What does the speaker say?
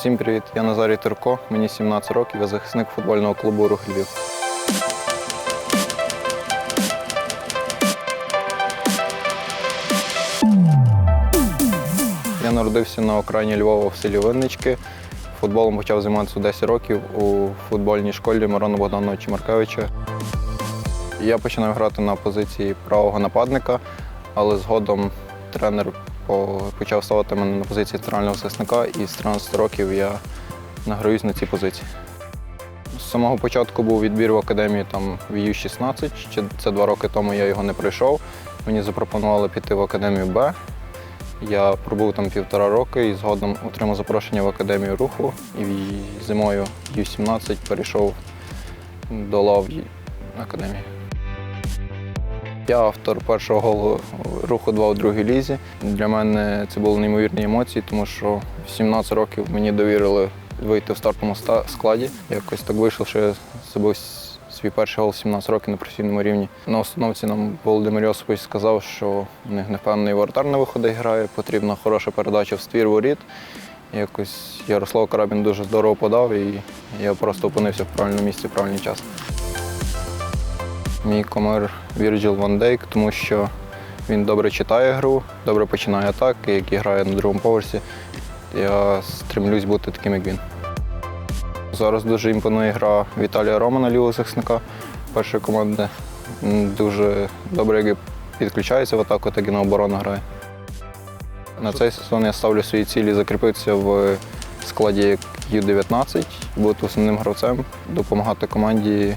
Всім привіт, я Назарій Турко, мені 17 років, я захисник футбольного клубу Рух Львів. Я народився на окраїні Львова в селі Виннички. Футболом почав займатися 10 років у футбольній школі Мирона Богдановича Маркевича. Я починав грати на позиції правого нападника, але згодом тренер почав ставити мене на позиції центрального захисника, і з 13 років я награюсь на цій позиції. З самого початку був відбір в академії там в Ю-16, ще це два роки тому я його не пройшов. Мені запропонували піти в академію Б. Я пробув там півтора роки і згодом отримав запрошення в академію руху. І зимою Ю-17 перейшов до лав академії. Я автор першого голу руху 2 у другій лізі. Для мене це були неймовірні емоції, тому що в 17 років мені довірили вийти в стартовому складі. Якось так вийшло, що я забив свій перший гол 17 років на професійному рівні. На установці нам Володимир Йосипович сказав, що в них невпевнений воротар на виходить грає, потрібна хороша передача в ствір воріт. Якось Ярослав Карабін дуже здорово подав, і я просто опинився в правильному місці в правильний час. Мій комер Вірджіл Ван Дейк, тому що він добре читає гру, добре починає атаки, які грає на другому поверсі. Я стремлюсь бути таким, як він. Зараз дуже імпонує гра Віталія Романа, лівого захисника першої команди. Дуже добре як підключається в атаку, так і на оборону грає. На цей сезон я ставлю свої цілі закріпитися в складі Ю-19, бути основним гравцем, допомагати команді